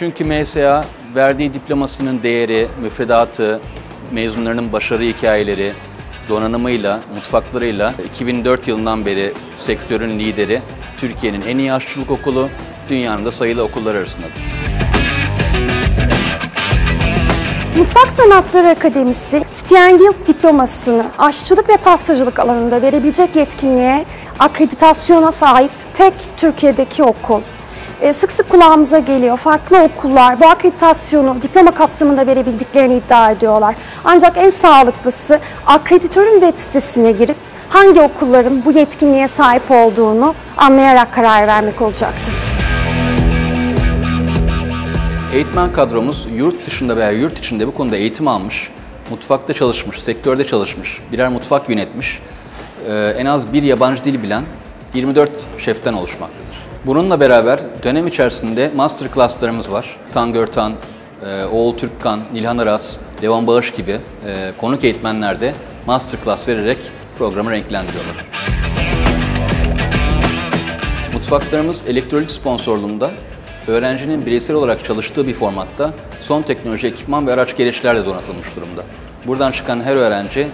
Çünkü MSA verdiği diplomasının değeri, müfredatı, mezunlarının başarı hikayeleri, donanımıyla, mutfaklarıyla 2004 yılından beri sektörün lideri, Türkiye'nin en iyi aşçılık okulu, dünyanın da sayılı okullar arasındadır. Mutfak Sanatları Akademisi, Stiengels diplomasını aşçılık ve pastacılık alanında verebilecek yetkinliğe, akreditasyona sahip tek Türkiye'deki okul. E, sık sık kulağımıza geliyor. Farklı okullar bu akreditasyonu diploma kapsamında verebildiklerini iddia ediyorlar. Ancak en sağlıklısı akreditörün web sitesine girip hangi okulların bu yetkinliğe sahip olduğunu anlayarak karar vermek olacaktır. Eğitmen kadromuz yurt dışında veya yurt içinde bu konuda eğitim almış, mutfakta çalışmış, sektörde çalışmış, birer mutfak yönetmiş, e, en az bir yabancı dil bilen 24 şeften oluşmaktadır. Bununla beraber dönem içerisinde master class'larımız var. Tangörtan, e, Oğul Türkkan, Nilhan Aras, Levan Bağış gibi e, konuk eğitmenler de master class vererek programı renklendiriyorlar. Mutfaklarımız elektrolik sponsorluğunda öğrencinin bireysel olarak çalıştığı bir formatta son teknoloji ekipman ve araç gereçlerle donatılmış durumda. Buradan çıkan her öğrenci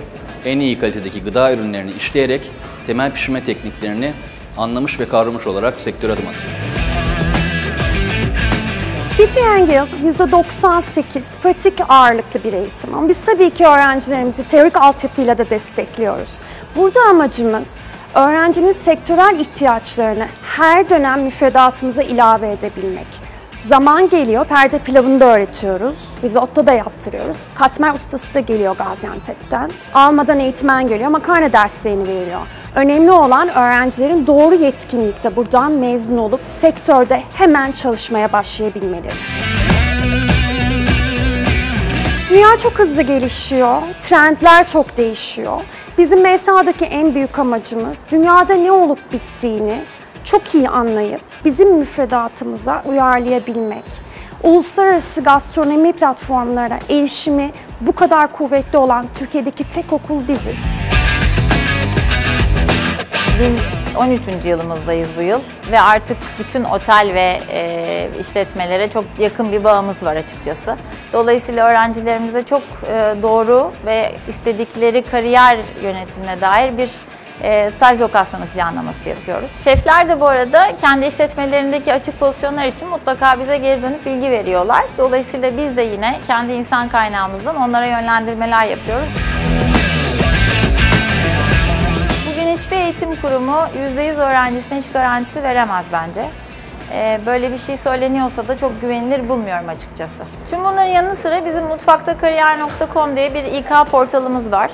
en iyi kalitedeki gıda ürünlerini işleyerek temel pişirme tekniklerini anlamış ve kavramış olarak sektöre adım atıyor. City Angels %98 pratik ağırlıklı bir eğitim. Ama biz tabii ki öğrencilerimizi teorik altyapıyla da destekliyoruz. Burada amacımız öğrencinin sektörel ihtiyaçlarını her dönem müfredatımıza ilave edebilmek. Zaman geliyor, perde pilavını da öğretiyoruz. Risotto da yaptırıyoruz. Katmer ustası da geliyor Gaziantep'ten. Almadan eğitmen geliyor, makarna derslerini veriyor. Önemli olan öğrencilerin doğru yetkinlikte buradan mezun olup sektörde hemen çalışmaya başlayabilmeleri. Dünya çok hızlı gelişiyor, trendler çok değişiyor. Bizim MSA'daki en büyük amacımız dünyada ne olup bittiğini çok iyi anlayıp bizim müfredatımıza uyarlayabilmek. Uluslararası gastronomi platformlara erişimi bu kadar kuvvetli olan Türkiye'deki tek okul biziz. Biz 13. yılımızdayız bu yıl ve artık bütün otel ve e, işletmelere çok yakın bir bağımız var açıkçası. Dolayısıyla öğrencilerimize çok e, doğru ve istedikleri kariyer yönetimine dair bir e, staj lokasyonu planlaması yapıyoruz. Şefler de bu arada kendi işletmelerindeki açık pozisyonlar için mutlaka bize geri dönüp bilgi veriyorlar. Dolayısıyla biz de yine kendi insan kaynağımızdan onlara yönlendirmeler yapıyoruz. Bugün hiçbir eğitim kurumu %100 öğrencisine hiç garantisi veremez bence. Ee, böyle bir şey söyleniyorsa da çok güvenilir bulmuyorum açıkçası. Tüm bunların yanı sıra bizim mutfaktakariyer.com diye bir İK portalımız var.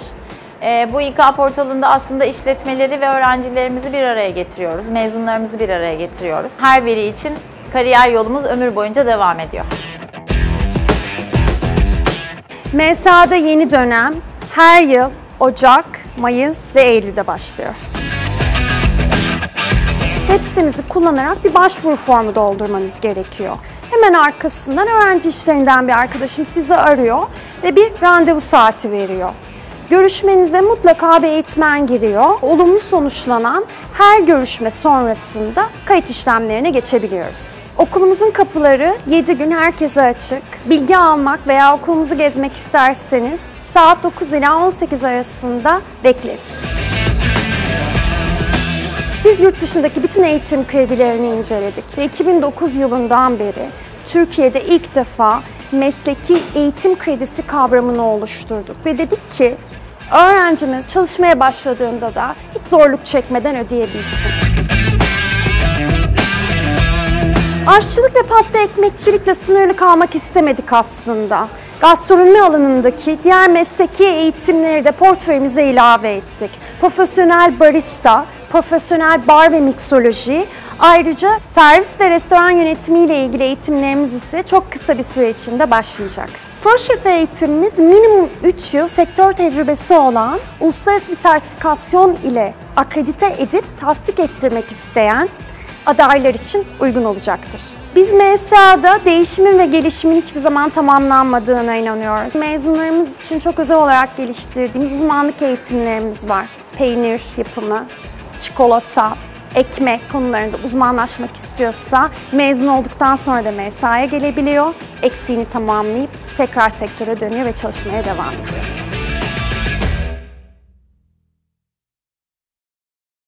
Ee, bu İK portalında aslında işletmeleri ve öğrencilerimizi bir araya getiriyoruz. Mezunlarımızı bir araya getiriyoruz. Her biri için kariyer yolumuz ömür boyunca devam ediyor. MSA'da yeni dönem her yıl Ocak, Mayıs ve Eylül'de başlıyor. Web sitemizi kullanarak bir başvuru formu doldurmanız gerekiyor. Hemen arkasından öğrenci işlerinden bir arkadaşım sizi arıyor ve bir randevu saati veriyor. Görüşmenize mutlaka bir eğitmen giriyor. Olumlu sonuçlanan her görüşme sonrasında kayıt işlemlerine geçebiliyoruz. Okulumuzun kapıları 7 gün herkese açık. Bilgi almak veya okulumuzu gezmek isterseniz saat 9 ila 18 arasında bekleriz. Biz yurt dışındaki bütün eğitim kredilerini inceledik ve 2009 yılından beri Türkiye'de ilk defa mesleki eğitim kredisi kavramını oluşturduk ve dedik ki öğrencimiz çalışmaya başladığında da hiç zorluk çekmeden ödeyebilsin. Aşçılık ve pasta ekmekçilikle sınırlı kalmak istemedik aslında. Gastronomi alanındaki diğer mesleki eğitimleri de portföyümüze ilave ettik. Profesyonel barista, profesyonel bar ve miksoloji, ayrıca servis ve restoran yönetimi ile ilgili eğitimlerimiz ise çok kısa bir süre içinde başlayacak. ProChef eğitimimiz minimum 3 yıl sektör tecrübesi olan, uluslararası bir sertifikasyon ile akredite edip tasdik ettirmek isteyen adaylar için uygun olacaktır. Biz MSA'da değişimin ve gelişimin hiçbir zaman tamamlanmadığına inanıyoruz. Mezunlarımız için çok özel olarak geliştirdiğimiz uzmanlık eğitimlerimiz var. Peynir yapımı, çikolata, ekme konularında uzmanlaşmak istiyorsa mezun olduktan sonra da mesaiye gelebiliyor. Eksiğini tamamlayıp tekrar sektöre dönüyor ve çalışmaya devam ediyor.